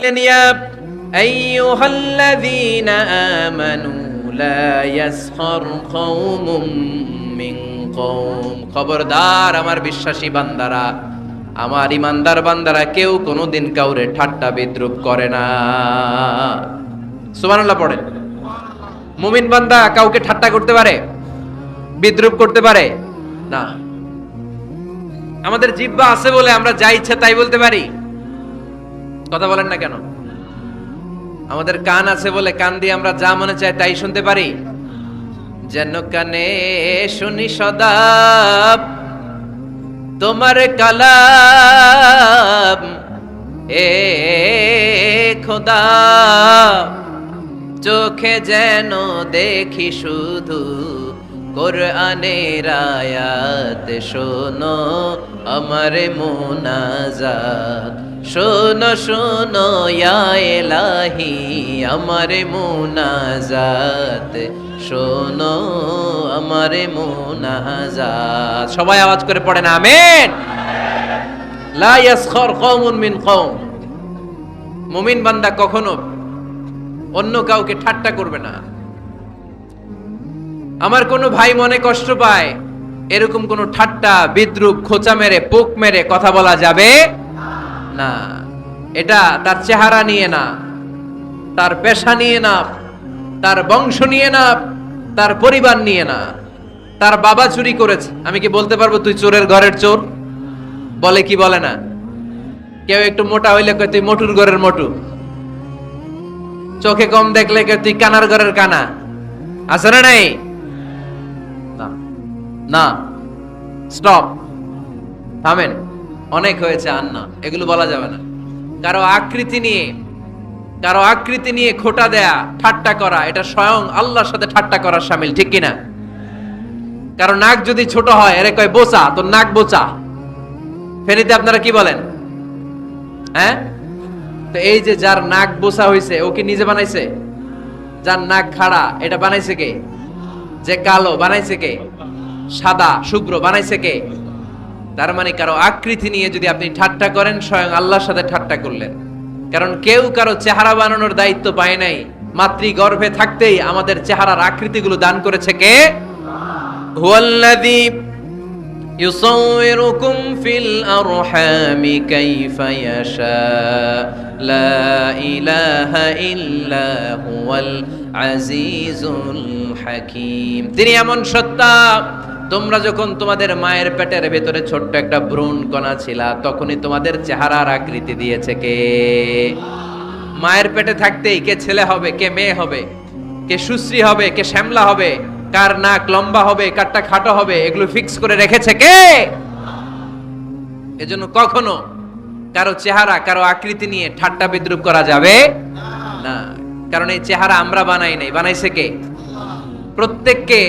يا أيها الذين آمنوا لا يسخر قوم من قوم খবরদার আমার বিশ্বাসী বান্দারা আমার ইমানদার বান্দারা কেউ কোনোদিন কাউরে ঠাট্টা বিদ্রুপ করে না সুবহানাল্লাহ পড়েন মুমিন বান্দা কাউকে ঠাট্টা করতে পারে বিদ্রুপ করতে পারে না আমাদের জিব্বা আছে বলে আমরা যা ইচ্ছা তাই বলতে পারি কথা বলেন না কেন? আমাদের কান আছে বলে কান দিয়ে আমরা যা মনে চাই তাই শুনতে পারি? যেন কানে শুনি সদা তোমার কালাম। এ খোদা, চোখে যেন দেখি শুধু কোরআনের আয়াত। শোনো আমার মোনাজাত। শোনো শোনো এলাহি আমার মোনাজাত। শোনো, আমার মোনাজাত। সবাই আওয়াজ করে পড়ে না আমেন। লা ইয়াসখর কওমুন মিন কওম। মুমিন বান্দা কখনো অন্য কাউকে ঠাট্টা করবে না। আমার কোনো ভাই মনে কষ্ট পায়, এরকম কোনো ঠাট্টা, বিদ্রুপ, খোঁচা মেরে, পোক মেরে কথা বলা যাবে? না। এটা তার চেহারা নিয়ে না, তার পেশা নিয়ে না, তার বংশ নিয়ে না, তার পরিবার নিয়ে না। তার বাবা চুরি করেছে। আমি কি বলতে পারব তুই চোরের ঘরের চোর? বলে কি বলে না? কেউ একটু মোটা হইলে কয়, তুই মোটুর ঘরের মোটু। চোখে কম দেখলে কে তুই কানার ঘরের কানা। আছে না নাই? না। স্টপ। থামেন। অনেক হয়েছে আর না এগুলো বলা যাবে না। কারও আকৃতি নিয়ে, কারও আকৃতি নিয়ে খোটা দেয়া, ঠাট্টা করা, এটা স্বয়ং আল্লাহর সাথে ঠাট্টা করার সামিল, ঠিক কিনা? কারও নাক যদি ছোট হয়, এরে কয়, বোচা, তোর নাক বোচা। ফেনীতে আপনারা কি বলেন? হ্যাঁ? তো এই যে যার নাক বোসা হইছে, ও কি নিজে বানাইছে? যার নাক খাড়া, এটা বানাইছে কে? যে কালো, বানাইছে কে? সাদা, শুভ্র, বানাইছে কে? তার মানে কারো আকৃতি নিয়ে যদি আপনি ঠাট্টা করেন স্বয়ং আল্লাহর সাথে ঠাট্টা করলেন কারণ কেউ কারো চেহারা বানানোর দায়িত্ব পায় নাই মাতৃ গর্ভে থাকতেই আমাদের চেহারার আকৃতিগুলো দান করেছে কে হুয়াল্লাযী يصوركم في الأرحام كيف يشاء لا إله إلا هو العزيز الحكيم তিনি এমন সত্তা তোমরা যখন তোমাদের মায়ের পেটের ভেতরে ছোট্ট একটা ভ্রূণ কণা ছিল, তখনই তোমাদের চেহারার আকৃতি দিয়েছে কে? মায়ের পেটে থাকতেই কে ছেলে হবে, কে মেয়ে হবে, কে সুশ্রী হবে, কে শ্যামলা হবে, কার নাক লম্বা হবে, কারটা খাটো হবে, এগুলো ফিক্স করে রেখেছে কে? এজন্য কখনো কারও চেহারা, কারও আকৃতি নিয়ে ঠাট্টা বিদ্রুপ করা যাবে না। কারণ এই চেহারা আমরা বানাই নাই। বানাইছে কে? প্রত্যেককে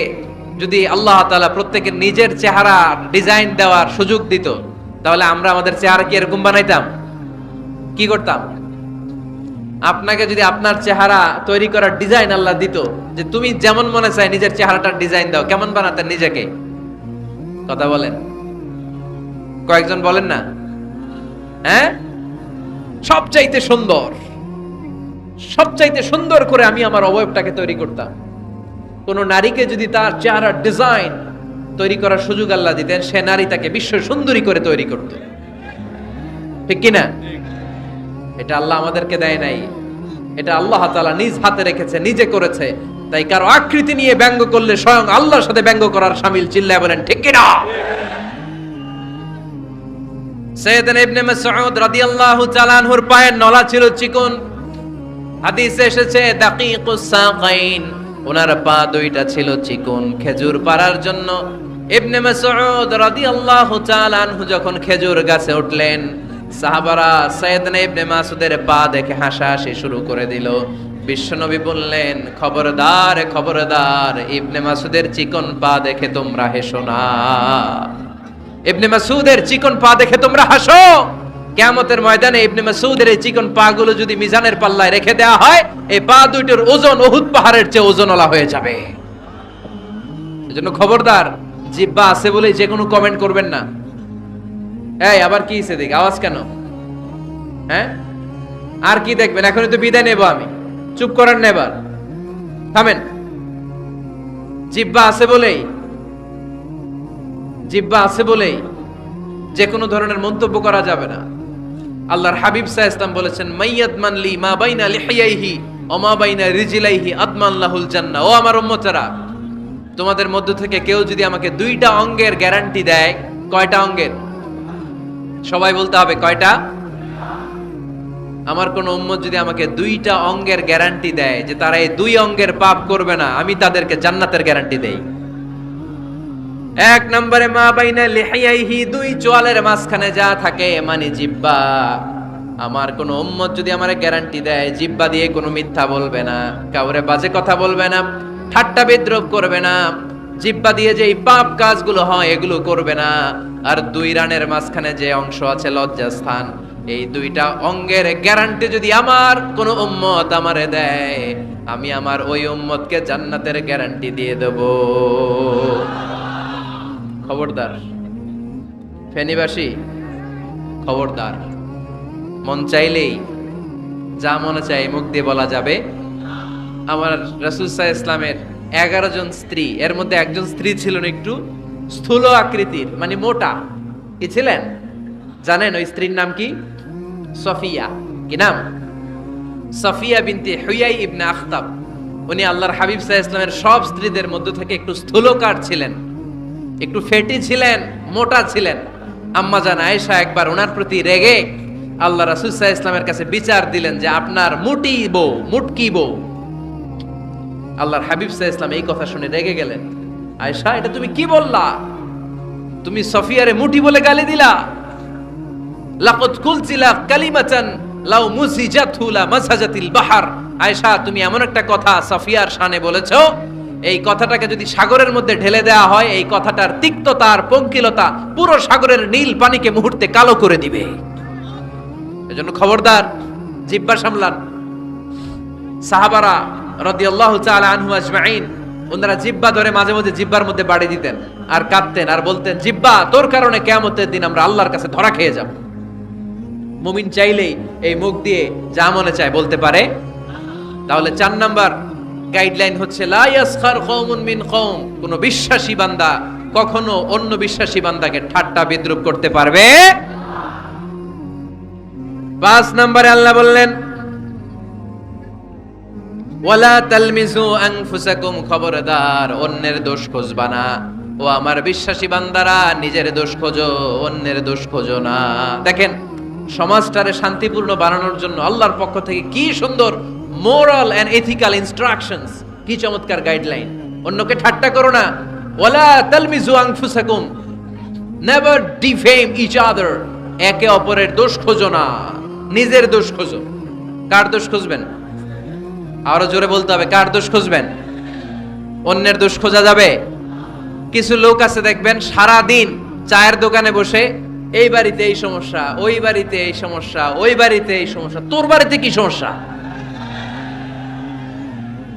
যদি আল্লাহ তাআলা প্রত্যেকের নিজের চেহারা ডিজাইন দেওয়ার সুযোগ দিত, তাহলে আমরা আমাদের চেহারা কি এরকম বানাইতাম? কি করতাম? আপনাকে যদি আপনার চেহারা তৈরি করার ডিজাইন আল্লাহ দিত, যে তুমি যেমন মনে চাই নিজের চেহারাটার ডিজাইন দাও, কেমন বানাতেন নিজেকে? কথা বলেন। কয়েকজন বলেন না? হ্যাঁ? সবচাইতে সুন্দর সবচাইতে সুন্দর করে আমি আমার অবয়বটাকে তৈরি করতাম। কোন নারীকে যদি তার চেহারার ডিজাইন তৈরি করার সুযোগ আল্লাহ দিতেন, সে নারী তাকে বিশ্ব সুন্দরী করে তৈরি করত। ঠিক কিনা? এটা আল্লাহ আমাদেরকে দেয় নাই। এটা আল্লাহ তাআলা নিজ হাতে রেখেছে, নিজে করেছে। তাই কারও আকৃতি নিয়ে ব্যঙ্গ করলে স্বয়ং আল্লাহর সাথে ব্যঙ্গ করার সামিল চিল্লায় বলেন, ঠিক কিনা? সৈয়দনা ইবনে মাসউদ রাদিয়াল্লাহু তাআলা আনহুর পায়ের নলা ছিল চিকন। হাদিসে এসেছে, দাকিকুস সাকাইন। ওনার পা দুইটা ছিল চিকন। খেজুর পাড়ার জন্য ইবনে মাসউদ রাদিয়াল্লাহু তাআলা আনহু যখন খেজুর গাছে উঠলেন, সাহাবারা সৈয়দনা ইবনে মাসুদের পা দেখে হাসাহাসি শুরু করে দিল। বিশ্বনবী বললেন, খবরদার খবরদার, ইবনে মাসুদের চিকন পা দেখে তোমরা হেসো না। ইবনে মাসুদের চিকন পা দেখে তোমরা হাসো। কেয়ামতের ময়দানে ইবনে মাসুদের এই চিকন পা গুলো যদি মিজানের পাল্লায় রেখে দেওয়া হয়, এই পা দুইটার ওজন ওহুদ পাহাড়ের চেয়ে ওজনওয়ালা হয়ে যাবে। এজন্য খবরদার, জিব্বা আছে বলে যে কোনো কমেন্ট করবেন না। এই, আবার কি হইছে দেখি, আওয়াজ কেন? হ্যাঁ? আর কি দেখবেন? এখনই তো বিদায় নেব আমি। চুপ করেন না এবার। থামেন। জিব্বা আছে বলেই, জিব্বা আছে বলেই যে কোনো ধরনের মন্তব্য করা যাবে না। আল্লাহর হাবিব সাহ ইসলাম বলেছেন, মাইয়াদ মানলি মা বাইনা লিহিয়াইহি ও মা বাইনা রিজিলাইহি আতমান লাহুল জান্নাহ ও আমার উম্মতেরা, তোমাদের মধ্য থেকে কেউ যদি আমাকে দুইটা অঙ্গের গ্যারান্টি দেয়, কয়টা অঙ্গের? সবাই বলতে হবে কয়টা? আমার কোন উম্মত যদি আমাকে দুইটা অঙ্গের গ্যারান্টি দেয় যে তারা এই দুই অঙ্গের পাপ করবে না, আমি তাদেরকে জান্নাতের গ্যারান্টি দেই। এক নম্বরে মা বাইনা লিহাইহি দুই চোয়ালের মাঝখানে যা থাকে মানে জিব্বা। আমার কোন উম্মত যদি আমার গ্যারান্টি দেয়, জিব্বা দিয়ে কোনো মিথ্যা বলবে না, কাউরে বাজে কথা বলবে না, ঠাট্টা বিদ্রোপ করবে না, জিব্বা দিয়ে যে পাপ কাজগুলো হয়, এগুলো করবে না। আর দুই রানের মাঝখানে যে অংশ আছে, লজ্জাস্থান, এই দুইটা অঙ্গের গ্যারান্টি যদি আমার কোন উম্মত আমারে দেয়, আমি আমার ওই উম্মতকে জান্নাতের গ্যারান্টি দিয়ে দেবো। খবরদার। ফেনীবাসী, খবরদার। মন চাইলেই যা মনে চাই মুখ দিয়ে বলা যাবে। আমার রাসুলসাহ ইসলামের এগারো জন স্ত্রী, এর মধ্যে একজন স্ত্রী ছিলেন একটু স্থূল আকৃতির মানে মোটা। কি ছিলেন? জানেন ওই স্ত্রীর নাম কি? সফিয়া। কি নাম? সফিয়া বিনতে হুয়াই ইবনে আখতাব। উনি আল্লাহর হাবিব সাহ ইসলামের সব স্ত্রীদের মধ্য থেকে একটু স্থূলকার ছিলেন। একটু ফেটি ছিলেন, মোটা ছিলেন। আম্মা জান আয়েশা একবার ওনার প্রতি রেগে আল্লাহ রাসুল সাহা ইসলামের কাছে বিচার দিলেন যে আপনার মুটি বউ, মুটকি বউ। আল্লাহর হাবিব সাহা ইসলাম এই কথা শুনে রেগে গেলেন। আয়েশা, এটা তুমি কি বললা? তুমি সফিয়ারে মুটি বলে গালি দিলা। লাকত কুলচিলা কালিমাতান লাউ মুসিজাতহু লা মাসাজাতিল বাহার। আয়েশা, তুমি এমন একটা কথা সফিয়ার শানে বলেছ এই কথাটাকে যদি সাগরের মধ্যে ঢেলে দেওয়া হয়, এই কথাটার তিক্ততা আর পঙ্কিলতা পুরো সাগরের নীল পানিকে মুহূর্তে কালো করে দিবে। এজন্য খবরদার জিব্বা সামলান। সাহাবারা রাদিয়াল্লাহু তাআলা আনহু আজমাইন, ওনারা জিব্বা ধরে মাঝে মাঝে জিব্বার মধ্যে বাড়ি দিতেন আর কাঁদতেন আর বলতেন, জিব্বা, তোর কারণে কেয়ামতের দিন আমরা আল্লাহর কাছে ধরা খেয়ে যাব। মুমিন চাইলেই এই মুখ দিয়ে যা মনে চায় বলতে পারে। তাহলে চার নাম্বার গাইডলাইন হচ্ছে, লা ইয়াসখার কওমুন মিন কওম। কোন বিশ্বাসী বান্দা, কখনো অন্য বিশ্বাসী বান্দাকে ঠাট্টা বিদ্রুপ করতে পারবে? পাঁচ নম্বরে আল্লাহ বললেন, ওয়ালা তালমিজু আনফুসাকুম খবরদার, অন্যের দোষ খুঁজবা না। ও আমার বিশ্বাসী বান্দারা, নিজের দোষ খোঁজো, অন্যের দোষ খোঁজো না। দেখেন, সমাজটারে শান্তিপূর্ণ বানানোর জন্য আল্লাহর পক্ষ থেকে কি সুন্দর মোরাল এন্ড এথিক্যাল ইনস্ট্রাকশনস কি চমৎকার গাইডলাইন অন্যকে ঠাট্টা করো না। ওয়ালা তালমিজু আনফুসাকুম। নেভার ডিফেম ইচ আদার একে অপরের দোষ খোঁজো না। নিজের দোষ খোঁজো। কার দোষ খুঁজবেন? আরও জোরে বলতে হবে, কার দোষ খুঁজবেন? অন্যের দোষ খোঁজা যাবে। কিছু লোক আছে দেখবেন সারা দিন চায়ের দোকানে বসে, এই বাড়িতে এই সমস্যা, ওই বাড়িতে এই সমস্যা, ওই বাড়িতে এই সমস্যা, তোর বাড়িতে কি সমস্যা?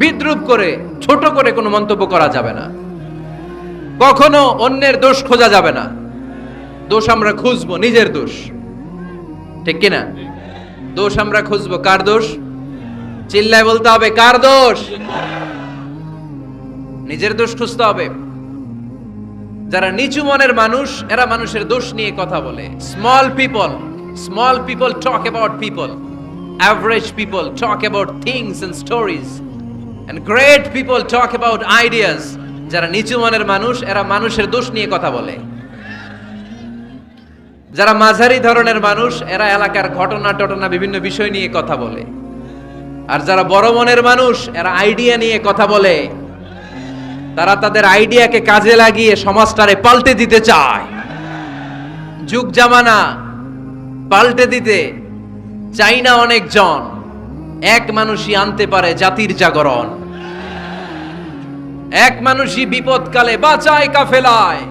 বিদ্রুপ করে, ছোট করে কোনো মন্তব্য করা যাবে না। কখনো অন্যের দোষ খোঁজা যাবে না। দোষ আমরা খুঁজবো, নিজের দোষ। ঠিক কিনা? দোষ আমরা খুঁজবো, কার দোষ? চিল্লায় বলতে হবে, কার দোষ? নিজের দোষ খুঁজতে হবে। যারা নিচু মনের মানুষ, এরা মানুষের দোষ নিয়ে কথা বলে। Small people small people talk about people average people talk about things and stories great people talk about ideas যারা নিচু মনের মানুষ, এরা মানুষের দোষ নিয়ে কথা বলে। যারা মাঝারি ধরনের মানুষ, এরা এলাকার ঘটনা টটনা বিভিন্ন বিষয় নিয়ে কথা বলে। আর যারা বড় মনের মানুষ, এরা আইডিয়া নিয়ে কথা বলে। তারা তাদের আইডিয়াকে কাজে লাগিয়ে সমাজটারে পাল্টে দিতে চায়। যুগ জামানা, পাল্টে দিতে চাই না অনেকজন। এক মানুষই আনতে পারে জাতির জাগরণ। এক মানুষই বিপদকালে বাঁচায় কাফেলায়।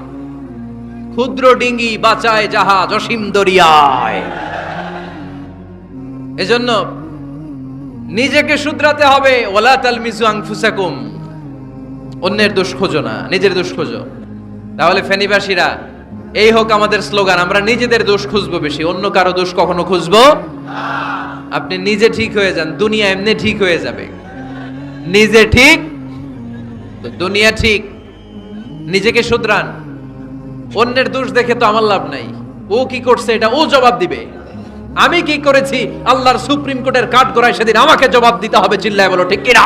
ক্ষুদ্র ডিঙ্গি বাঁচায় জাহাজ অসীম দরিয়ায়। এজন্য নিজেকে শুধরাতে হবে ওলা তাল তালমিজু আংফুসাকুম অন্যের দোষ খোঁজো না, নিজের দোষ খোঁজো। তাহলে ফেনীবাসীরা, এই হোক আমাদের স্লোগান, আমরা নিজেদের দোষ খুঁজবো বেশি, অন্য কারও দোষ কখনো খুঁজবো আপনি নিজে ঠিক হয়ে যান, দুনিয়া এমনি ঠিক হয়ে যাবে। নিজে ঠিক দুনিয়া ঠিক, নিজেকে শুধরান। অন্যের দোষ দেখে তো আমার লাভ নাই। ও কি করছে এটা ও জবাব দিবে। আমি কি করেছি? আল্লাহর সুপ্রিম কোর্টের কাঠ করায় সেদিন আমাকে জবাব দিতে হবে, চিল্লায় বলো, ঠিক কিনা?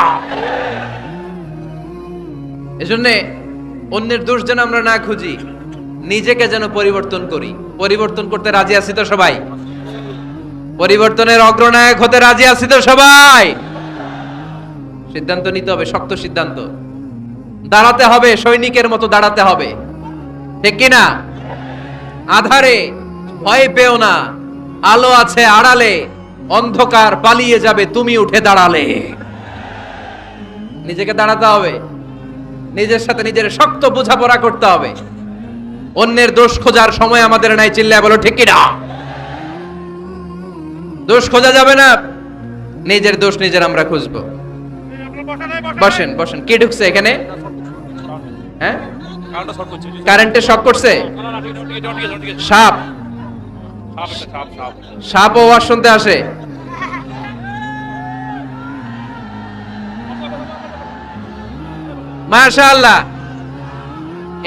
এজন্য অন্যের দোষ যেন আমরা না খুঁজি, নিজেকে যেন পরিবর্তন করি। পরিবর্তন করতে রাজি আছি তো সবাই? পরিবর্তনের অগ্রনায়ক হতে রাজি আছি তো সবাই? সিদ্ধান্ত নিতে হবে, শক্ত সিদ্ধান্ত। দাঁড়াতে হবে, সৈনিকের মতো দাঁড়াতে হবে। ঠিক কিনা? আধারে ভয় পেও না, আলো আছে আড়ালে, অন্ধকার পালিয়ে যাবে, তুমি উঠে দাঁড়ালে। নিজেকে দাঁড়াতে হবে, নিজের সাথে নিজের শক্ত বোঝাপড়া করতে হবে। অন্যের দোষ খোঁজার সময় আমাদের নাই চিল্লায় বলো, ঠিক কিনা? দোষ খোঁজা যাবে না, নিজের দোষ নিজের আমরা খুঁজবো। বসেন বসেন, কে ঢুকছে এখানে? হ্যাঁ? কারেন্টে শক করছে। সাপ। সাপ আওয়াজ শুনতে আসে। মাশাআল্লাহ।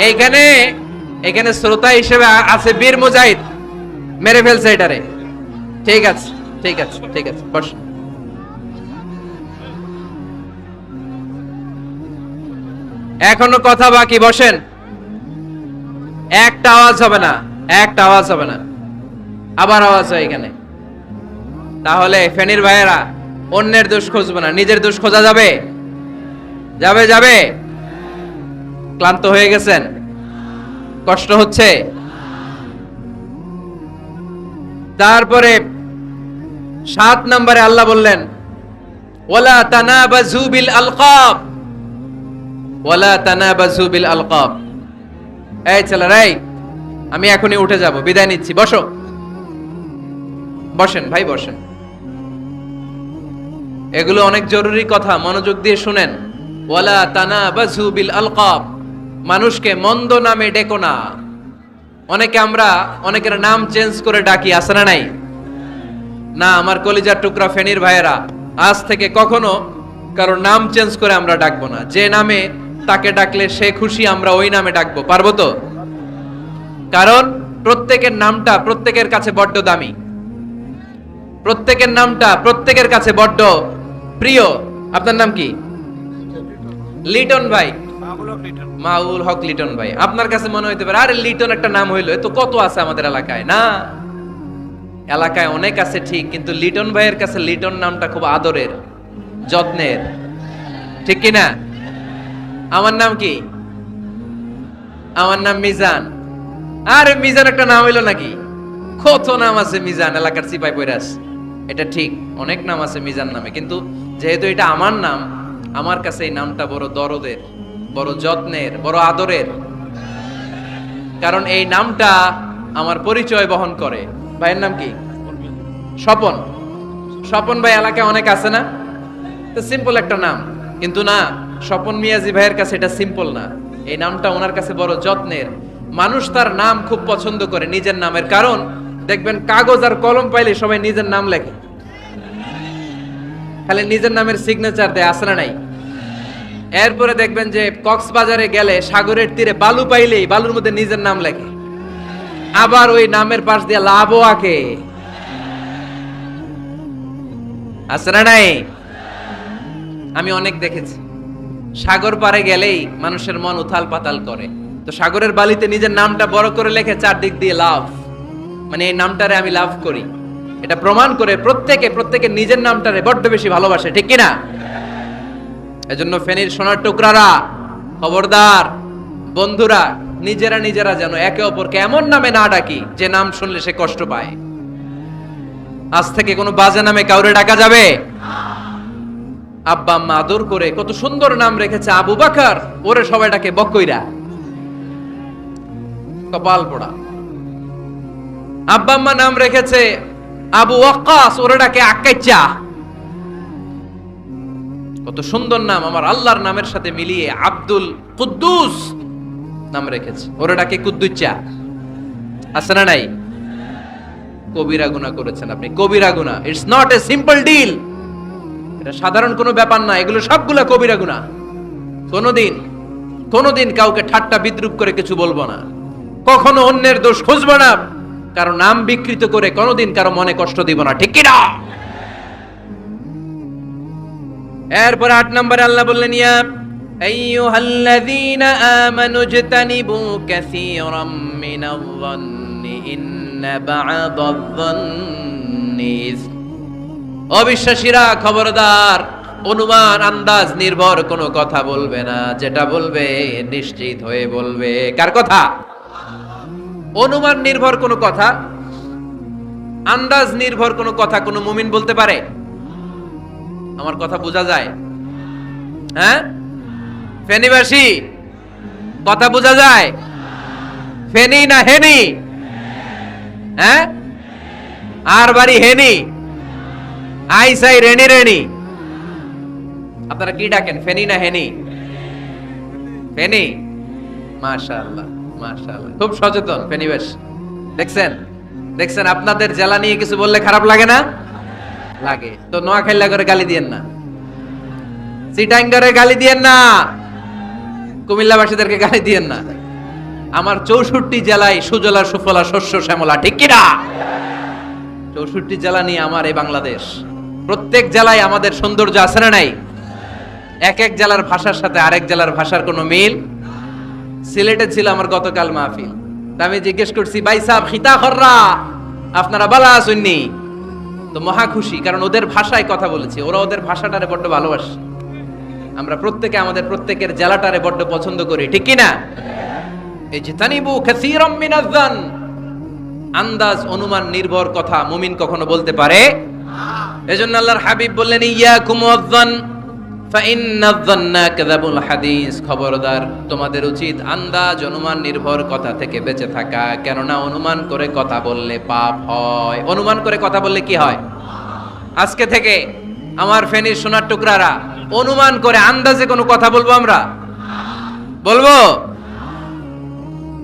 এইখানে এখানে শ্রোতা হিসেবে আছে বীর মুজাহিদ। মেরে ফেলছে এটারে। ঠিক আছে ঠিক আছে ঠিক আছে বস। এখনও কথা বাকি, বসেন। একটা আওয়াজ হবে না, একটা আওয়াজ হবে না। আবার আওয়াজ হয় এখানে। তাহলে ফেনীর ভাইয়েরা, অন্যের দোষ খুঁজবে না, নিজের দোষ খোঁজা যাবে? যাবে যাবে? ক্লান্ত হয়ে গেছেন? কষ্ট হচ্ছে? তারপরে সাত নম্বরে আল্লাহ বললেন, ওলা তানাবাজু বিল আলকাব। তানাবাজু বিল এই এই, আমি এখনই উঠে যাব, বিদায় নিচ্ছি, বসো। বসেন, ভাই, বসেন। এগুলো অনেক জরুরি কথা, মনোযোগ দিয়ে শুনেন। ওয়ালা তানা বাজু বিল আলকাব মানুষকে মন্দ নামে ডেকো না। অনেকে আমরা, অনেকের নাম চেঞ্জ করে ডাকি আসে না নাই? না, আমার কলিজার টুকরা ফেনীর ভাইয়েরা, আজ থেকে কখনো কারও নাম চেঞ্জ করে আমরা ডাকবো না। যে নামে তাকে ডাকলে সে খুশি, আমরা ওই নামে ডাকবো। পারব তো? কারণ প্রত্যেকের নামটা প্রত্যেকের কাছে বড্ড দামি। প্রত্যেকের নামটা প্রত্যেকের কাছে বড্ড প্রিয়। আপনার নাম কি? লিটন ভাই। মাউল হক লিটন ভাই। আপনার কাছে মনে হইতে পারে, আরে লিটন একটা নাম হইল, এ তো কত আছে আমাদের এলাকায়, না? এলাকায় অনেক আছে ঠিক, কিন্তু লিটন ভাইয়ের কাছে লিটন নামটা খুব আদরের, যত্নের। ঠিক কি না আমার নাম কি? আমার নাম মিজান। আরে মিজান একটা নাম হইল নাকি? কত নাম আছে মিজান? এলাকার সিপাই পৈরাস। এটা ঠিক, অনেক নাম আছে মিজান নামে, কিন্তু যেহেতু এটা আমার নাম, আমার কাছে এই নামটা বড় দরদের, বড় যত্নের, বড় আদরের। কারণ এই নামটা আমার পরিচয় বহন করে। ভাইয়ের নাম কি? স্বপন। স্বপন ভাই, এলাকায় অনেক আছে না? তো সিম্পল একটা নাম। কিন্তু না স্বপন মিয়াজি ভাইয়ের কাছে এটা সিম্পল না। এই নামটা ওনার কাছে বড় যত্নের। মানুষ তার নাম খুব পছন্দ করে নিজের নামের কারণ, দেখবেন কাগজ আর কলম পাইলে সবাই নিজের নাম লেখে। খালি নিজের নামের সিগনেচার দেয় আসে না নাই? এরপরে দেখবেন যে কক্সবাজারে গেলে সাগরের তীরে বালু পাইলেই বালুর মধ্যে নিজের নাম লেখে। আবার ওই নামের পাশ দিয়ে লাভও আঁকে। না নাই? আমি অনেক দেখেছি। সাগর পারে গেলেই মানুষের মন উথাল পাতাল করে। তো সাগরের বালিতে নিজের নামটা বড় করে লেখে চারদিক দিয়ে লাভ। মানে এই নামটারে আমি লাভ করি। এটা প্রমাণ করে প্রত্যেকে প্রত্যেকে নিজের নামটারে বড্ড বেশি ভালোবাসে, ঠিক কিনা? এজন্য ফেনীর সোনার টুকরারা, খবরদার, বন্ধুরা, নিজেরা নিজেরা যেন একে অপরকে এমন নামে না ডাকি, যে নাম শুনলে সে কষ্ট পায়। আজ থেকে কোনো বাজে নামে কাউরে ডাকা যাবে? আব্বা আম্মা আদর করে কত সুন্দর নাম রেখেছে আবু বাকার। ওরে সবাই ডাকে বকইরা কপাল পোড়া। আব্বা আম্মা নাম রেখেছে আবু ওয়াক্কাস, ওরে ডাকে আকাইচা কত সুন্দর নাম আমার আল্লাহর নামের সাথে মিলিয়ে আব্দুল কুদ্দুস নাম রেখেছে। ওরে ডাকে কুদ্দুচ্চা। আছে না নাই? কবিরা গুনাহ করেছেন আপনি। কবিরা গুনাহ। It's not a simple deal এটা সাধারণ কোনো ব্যাপার না, এগুলো সবগুলা কবিরা গুনাহ। কোনোদিন কোনোদিন কাউকে ঠাট্টা বিদ্রুপ করে কিছু বলব না। কখনো অন্যের দোষ খুঁজবো না, কারও নাম বিকৃত করে কোনোদিন কারও মনে কষ্ট দিব না, ঠিক কিনা এরপর আট নম্বরে আল্লাহ বললেন, ইয়া অবিশ্বাসীরা খবরদার, অনুমান, আন্দাজ, নির্ভর, কোনো কথা বলবে না। যেটা বলবে নিশ্চিত হয়ে বলবে। কার কথা? অনুমান নির্ভর কোনো কথা, আন্দাজ নির্ভর কোনো কথা কোনো মুমিন বলতে পারে? আমার কথা বোঝা যায়? হ্যাঁ? ফেনীবাসী, কথা বোঝা যায়? ফেনি না হেনি? হ্যাঁ? আর বাড়ি হেনি? আই সাই রেনি রেনি। আপনারা কি ডাকেন? ফেনি না হেনি? ফেনি? মাশাআল্লাহ মাশাআল্লাহ। খুব সচেতন ফেনিবাসী দেখছেন? দেখছেন? আপনাদের জেলা নিয়ে কিছু বললে খারাপ লাগে না? লাগে। তো নোয়াখাইলা করে গালি দিয়েন না। সিটাঙ্গারে গালি দিয়েন না। কুমিল্লাবাসীদেরকে গালি দিয়েন না। আমার চৌষট্টি জেলায় সুজলা, সুফলা, শস্য, শ্যামলা, ঠিক কিনা? চৌষট্টি জেলা নিয়ে আমার এই বাংলাদেশ। প্রত্যেক জেলায় আমাদের সৌন্দর্য আছে না নাই? এক এক জেলার ভাষার সাথে আরেক জেলার ভাষার কোনো মিল? সিলেটে ছিল আমার গতকাল মাহফিল। আমি জিজ্ঞেস করছি, ভাই সাহেব, খিতা খররা? আপনারা বালা আসুননি তো মহা খুশি, কারণ ওদের ভাষায় কথা বলেছি। ওরা ওদের ভাষাটারে বড্ড ভালোবাসে। আমরা প্রত্যেকে আমাদের প্রত্যেকের জেলাটারে বড্ড পছন্দ করি, ঠিক কি না? এই যে তানিবু কাসীরাম মিনাজ্জান। আন্দাজ, অনুমান, নির্ভর কথা মুমিন কখনো বলতে পারে এজন্য আল্লাহর হাবিব বললেন ফাইন্নাজ্জান্না কাযাবুল হাদিস। খবরদার, তোমাদের উচিত আন্দাজ, অনুমান, নির্ভর কথা থেকে বেঁচে থাকা। কেননা অনুমান করে কথা বললে পাপ হয়। অনুমান করে কথা বললে কি হয়? আজকে থেকে আমার ফেনীর সোনার টুকরারা, অনুমান করে আন্দাজে কোনো কথা বলব আমরা? বলব?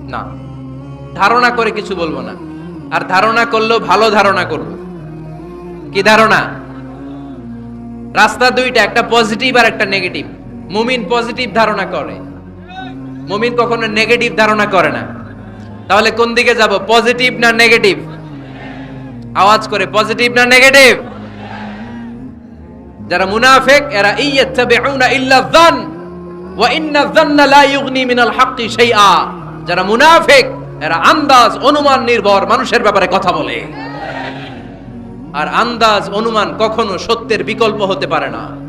না। ধারণা করে কিছু বলব না। আর ধারণা করলেও ভালো ধারণা করব। কি ধারণা? রাস্তা দুইটা, একটা পজিটিভ আর একটা নেগেটিভ মুমিন পজিটিভ ধারণা করে। মুমিন কখনো নেগেটিভ ধারণা করে না। তাহলে কোন দিকে যাব? পজিটিভ না নেগেটিভ আওয়াজ করে পজিটিভ না নেগেটিভ যারা মুনাফিক, এরা ইয়াত্তাবিউনা ইল্লা যান, ওয়া ইন্না যান্না লা ইউগনি মিনাল হাক্কি শাইআ। যারা মুনাফিক, এরা আন্দাজ, অনুমান নির্ভর, মানুষের ব্যাপারে কথা বলে। আর আন্দাজ অনুমান কখনো সত্যের বিকল্প হতে পারে না।